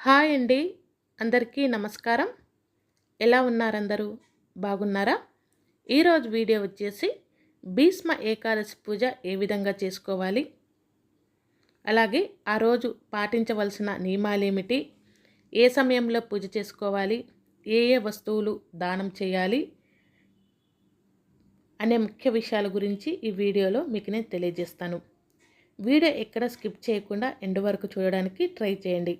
Hi అండి. అందరికీ నమస్కారం. ఎలా ఉన్నారందరూ? బాగున్నారా? ఈరోజు వీడియో వచ్చేసి భీష్మ ఏకాదశి పూజ ఏ విధంగా చేసుకోవాలి? అలాగే ఆ రోజు పాటించవలసిన నియమాలేమిటి? ఏ సమయంలో పూజ చేసుకోవాలి? ఏ ఏ వస్తువులు దానం చేయాలి? అనే ముఖ్య విషయాల గురించి ఈ వీడియోలో మీకు నేను తెలియజేస్తాను. వీడియో ఎక్కడ స్కిప్ చేయకుండా ఎండ్ వరకు చూడడానికి ట్రై చేయండి.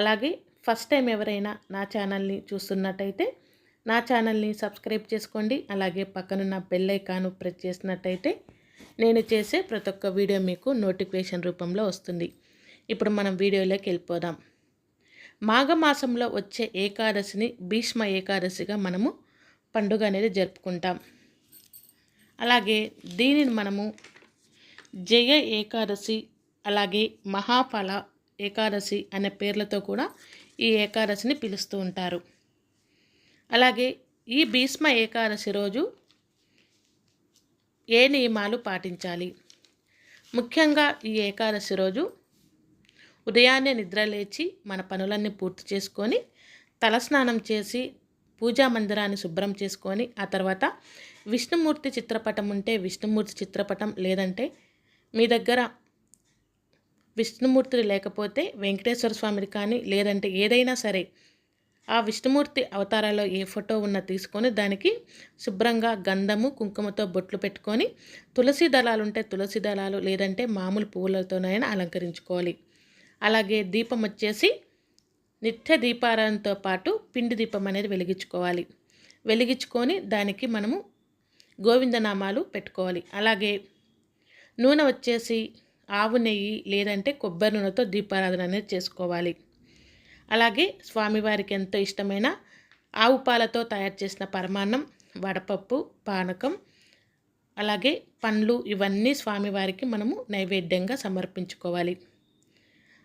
అలాగే ఫస్ట్ టైం ఎవరైనా నా ఛానల్ని చూస్తున్నట్టయితే నా ఛానల్ని సబ్స్క్రైబ్ చేసుకోండి. అలాగే పక్కనున్న బెల్ ఐకాను ప్రెస్ చేసినట్టయితే నేను చేసే ప్రతి ఒక్క వీడియో మీకు నోటిఫికేషన్ రూపంలో వస్తుంది. ఇప్పుడు మనం వీడియోలోకి వెళ్ళిపోదాం. మాఘమాసంలో వచ్చే ఏకాదశిని భీష్మ ఏకాదశిగా మనము పండుగ అనేది జరుపుకుంటాం. అలాగే దీనిని మనము జయ ఏకాదశి అలాగే మహాఫల ఏకాదశి అనే పేర్లతో కూడా ఈ ఏకాదశిని పిలుస్తూ ఉంటారు. అలాగే ఈ భీష్మ ఏకాదశి రోజు ఏ నియమాలు పాటించాలి? ముఖ్యంగా ఈ ఏకాదశి రోజు ఉదయాన్నే నిద్రలేచి మన పనులన్నీ పూర్తి చేసుకొని తలస్నానం చేసి పూజా మందిరాన్ని శుభ్రం చేసుకొని ఆ తర్వాత విష్ణుమూర్తి చిత్రపటం ఉంటే విష్ణుమూర్తి చిత్రపటం లేదంటే మీ దగ్గర విష్ణుమూర్తులు లేకపోతే వెంకటేశ్వర స్వామిది కానీ లేదంటే ఏదైనా సరే ఆ విష్ణుమూర్తి అవతారాలో ఏ ఫోటో ఉన్నా తీసుకొని దానికి శుభ్రంగా గంధము కుంకుమతో బొట్లు పెట్టుకొని తులసి దళాలు ఉంటే తులసి దళాలు లేదంటే మామూలు పువ్వులతోనైనా అలంకరించుకోవాలి. అలాగే దీపం వచ్చేసి నిత్య దీపారాధనతో పాటు పిండి దీపం అనేది వెలిగించుకోవాలి. వెలిగించుకొని దానికి మనము గోవిందనామాలు పెట్టుకోవాలి. అలాగే నూనె వచ్చేసి ఆవు నెయ్యి లేదంటే కొబ్బరి నూనెతో దీపారాధన అనేది చేసుకోవాలి. అలాగే స్వామివారికి ఎంతో ఇష్టమైన ఆవు పాలతో తయారు చేసిన పరమాన్నం వడపప్పు పానకం అలాగే పండ్లు ఇవన్నీ స్వామివారికి మనము నైవేద్యంగా సమర్పించుకోవాలి.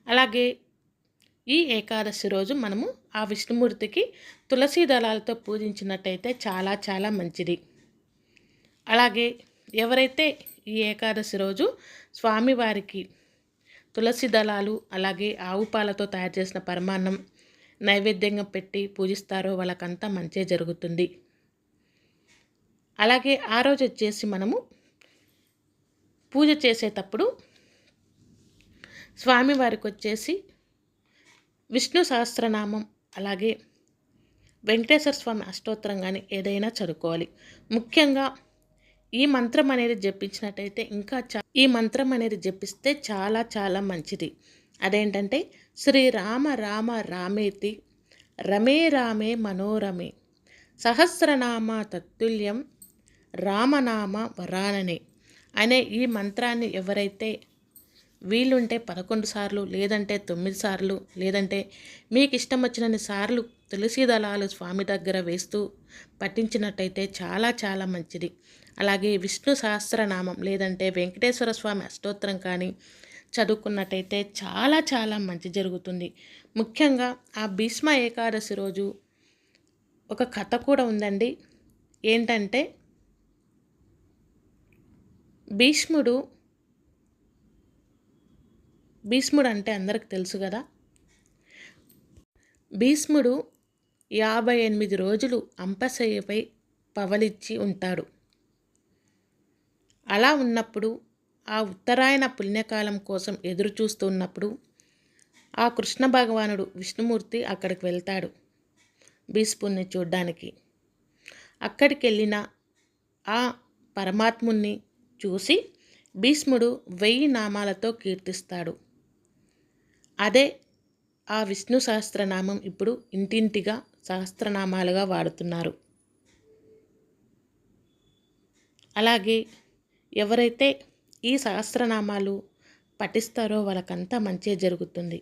అలాగే ఈ ఏకాదశి రోజు మనము ఆ విష్ణుమూర్తికి తులసి దళాలతో పూజించినట్టయితే చాలా చాలా మంచిది. అలాగే ఎవరైతే ఈ ఏకాదశి రోజు స్వామివారికి తులసి దళాలు అలాగే ఆవు పాలతో తయారు చేసిన పరమాన్నం నైవేద్యంగా పెట్టి పూజిస్తారో వాళ్ళకంతా మంచి జరుగుతుంది. అలాగే ఆ రోజు వచ్చేసి మనము పూజ చేసేటప్పుడు స్వామివారికి వచ్చేసి విష్ణు సహస్రనామం అలాగే వెంకటేశ్వర స్వామి అష్టోత్తరం కానీ ఏదైనా చదువుకోవాలి. ముఖ్యంగా ఈ మంత్రం అనేది జపించినట్టయితే ఇంకా చా ఈ మంత్రం అనేది జపిస్తే చాలా చాలా మంచిది. అదేంటంటే శ్రీరామ రామ రామేతి రమే రామే మనోరమే సహస్రనామ తత్తుల్యం రామనామ వరాననే అనే ఈ మంత్రాన్ని ఎవరైతే వీలుంటే పదకొండు సార్లు లేదంటే తొమ్మిది సార్లు లేదంటే మీకు ఇష్టం వచ్చినన్ని సార్లు తులసి దళాలు స్వామి దగ్గర వేస్తూ పఠించినట్టయితే చాలా చాలా మంచిది. అలాగే విష్ణు సహస్రనామం లేదంటే వెంకటేశ్వర స్వామి అష్టోత్తరం కానీ చదువుకున్నట్టయితే చాలా చాలా మంచి జరుగుతుంది. ముఖ్యంగా ఆ భీష్మ ఏకాదశి రోజు ఒక కథ కూడా ఉందండి. ఏంటంటే భీష్ముడు భీష్ముడు అంటే అందరికి తెలుసు కదా. భీష్ముడు యాభై ఎనిమిది రోజులు అంపశయ్యపై పవలిచ్చి ఉంటాడు. అలా ఉన్నప్పుడు ఆ ఉత్తరాయణ పుణ్యకాలం కోసం ఎదురు చూస్తున్నప్పుడు ఆ కృష్ణ భగవానుడు విష్ణుమూర్తి అక్కడికి వెళ్తాడు భీష్ముడిని చూడ్డానికి. అక్కడికి వెళ్ళిన ఆ పరమాత్ముణ్ణి చూసి భీష్ముడు వెయ్యి నామాలతో కీర్తిస్తాడు. అదే ఆ విష్ణు సహస్రనామం ఇప్పుడు ఇంటింటిగా సహస్రనామాలుగా వాడుతున్నారు. అలాగే ఎవరైతే ఈ సహస్రనామాలు పఠిస్తారో వాళ్ళకంతా మంచి జరుగుతుంది.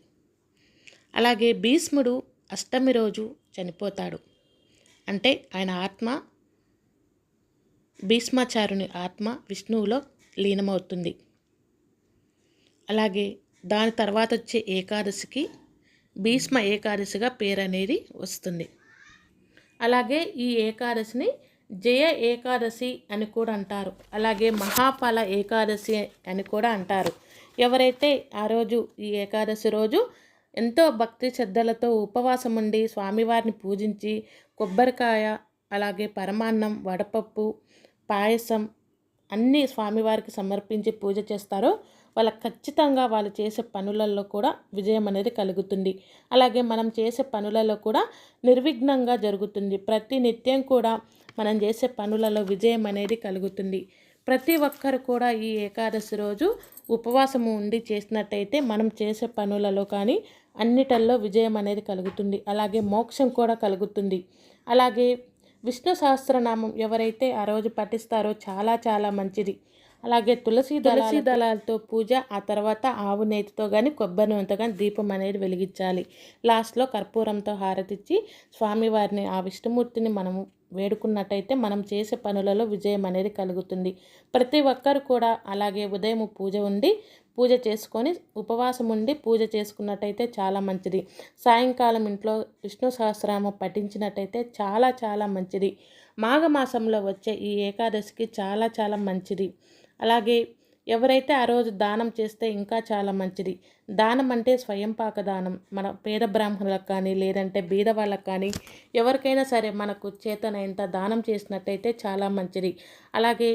అలాగే భీష్ముడు అష్టమి రోజు చనిపోతాడు. అంటే ఆయన ఆత్మ భీష్మాచారుని ఆత్మ విష్ణువులో లీనమవుతుంది. అలాగే దాని తర్వాత వచ్చే ఏకాదశికి భీష్మ ఏకాదశిగా పేరు అనేది వస్తుంది. అలాగే ఈ ఏకాదశిని జయ ఏకాదశి అని కూడా అంటారు. అలాగే మహాఫల ఏకాదశి అని కూడా అంటారు. ఎవరైతే ఆ రోజు ఈ ఏకాదశి రోజు ఎంతో భక్తి శ్రద్ధలతో ఉపవాసం ఉండి స్వామివారిని పూజించి కొబ్బరికాయ అలాగే పరమాన్నం వడపప్పు పాయసం అన్నీ స్వామివారికి సమర్పించి పూజ చేస్తారో వాళ్ళకి ఖచ్చితంగా వాళ్ళు చేసే పనులలో కూడా విజయం అనేది కలుగుతుంది. అలాగే మనం చేసే పనులలో కూడా నిర్విఘ్నంగా జరుగుతుంది. ప్రతి నిత్యం కూడా మనం చేసే పనులలో విజయం అనేది కలుగుతుంది. ప్రతి ఒక్కరు కూడా ఈ ఏకాదశి రోజు ఉపవాసము ఉండి చేసినట్టయితే మనం చేసే పనులలో కానీ అన్నిటల్లో విజయం అనేది కలుగుతుంది. అలాగే మోక్షం కూడా కలుగుతుంది. అలాగే విష్ణు సహస్రనామం ఎవరైతే ఆ రోజు పఠిస్తారో చాలా చాలా మంచిది. అలాగే తులసి తులసి దళాలతో పూజ ఆ తర్వాత ఆవు నేతితో కానీ కొబ్బరి నూనెతో కానీ దీపం అనేది వెలిగించాలి. లాస్ట్లో కర్పూరంతో హారతిచ్చి స్వామివారిని ఆ విష్ణుమూర్తిని మనము వేడుకున్నట్టయితే మనం చేసే పనులలో విజయం అనేది కలుగుతుంది. ప్రతి ఒక్కరు కూడా అలాగే ఉదయం పూజ ఉండి పూజ చేసుకొని ఉపవాసం ఉండి పూజ చేసుకున్నట్టయితే చాలా మంచిది. సాయంకాలం ఇంట్లో విష్ణు సహస్రామ పఠించినట్టయితే చాలా చాలా మంచిది. మాఘమాసంలో వచ్చే ఈ ఏకాదశికి చాలా చాలా మంచిది. అలాగే ఎవరైతే ఆ రోజు దానం చేస్తే ఇంకా చాలా మంచిది. దానం అంటే స్వయం పాక దానం మన పేద బ్రాహ్మణులకు కానీ లేదంటే బీద వాళ్ళకు కానీ ఎవరికైనా సరే మనకు చేతనైనంత దానం చేసినట్టయితే చాలా మంచిది. అలాగే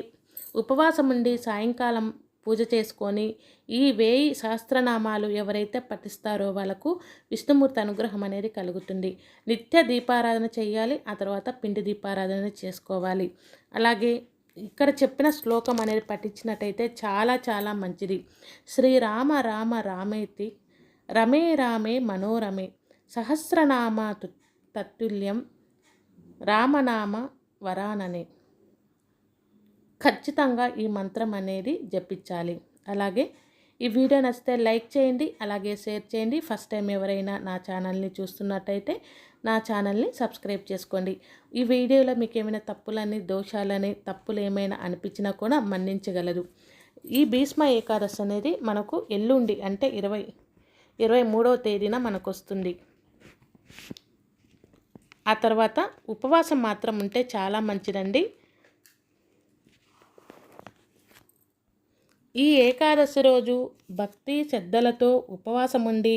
ఉపవాసం ఉండి సాయంకాలం పూజ చేసుకొని ఈ వేయి సహస్రనామాలు ఎవరైతే పఠిస్తారో వాళ్ళకు విష్ణుమూర్తి అనుగ్రహం అనేది కలుగుతుంది. నిత్య దీపారాధన చేయాలి ఆ తర్వాత పిండి దీపారాధన చేసుకోవాలి. అలాగే ఇక్కడ చెప్పిన శ్లోకం అనేది పఠించినట్టయితే చాలా చాలా మంచిది. శ్రీరామ రామ రామేతి రమే రామే మనోరమే సహస్రనామ తత్తుల్యం రామనామ వరాననే. ఖచ్చితంగా ఈ మంత్రం అనేది జపించాలి. అలాగే ఈ వీడియో నచ్చితే లైక్ చేయండి అలాగే షేర్ చేయండి. ఫస్ట్ టైం ఎవరైనా నా ఛానల్ని చూస్తున్నట్టయితే నా ఛానల్ని సబ్స్క్రైబ్ చేసుకోండి. ఈ వీడియోలో మీకు ఏమైనా తప్పులని దోషాలని తప్పులు ఏమైనా అనిపించినా కూడా మన్నించగలదు. ఈ భీష్మ ఏకాదశి అనేది మనకు ఎల్లుండి అంటే ఇరవై ఇరవై మూడవ తేదీన మనకు వస్తుంది ఆ తర్వాత ఉపవాసం మాత్రం ఉంటే చాలా మంచిదండి. ఈ ఏకాదశి రోజు భక్తి శ్రద్ధలతో ఉపవాసం ఉండి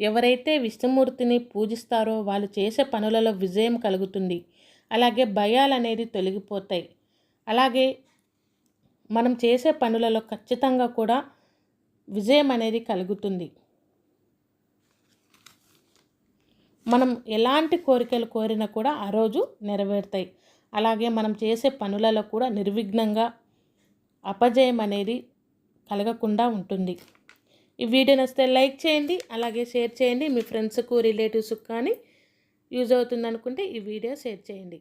ఎవరైతే విష్ణుమూర్తిని పూజిస్తారో వాళ్ళు చేసే పనులలో విజయం కలుగుతుంది. అలాగే భయాలు అనేది తొలగిపోతాయి. అలాగే మనం చేసే పనులలో ఖచ్చితంగా కూడా విజయం అనేది కలుగుతుంది. మనం ఎలాంటి కోరికలు కోరినా కూడా ఆ రోజు నెరవేరుతాయి. అలాగే మనం చేసే పనులలో కూడా నిర్విఘ్నంగా అపజయం అనేది కలగకుండా ఉంటుంది. ఈ వీడియో నచ్చితే లైక్ చేయండి అలాగే షేర్ చేయండి. మీ ఫ్రెండ్స్కు రిలేటివ్స్కి కానీ యూజ్ అవుతుంది అనుకుంటే ఈ వీడియో షేర్ చేయండి.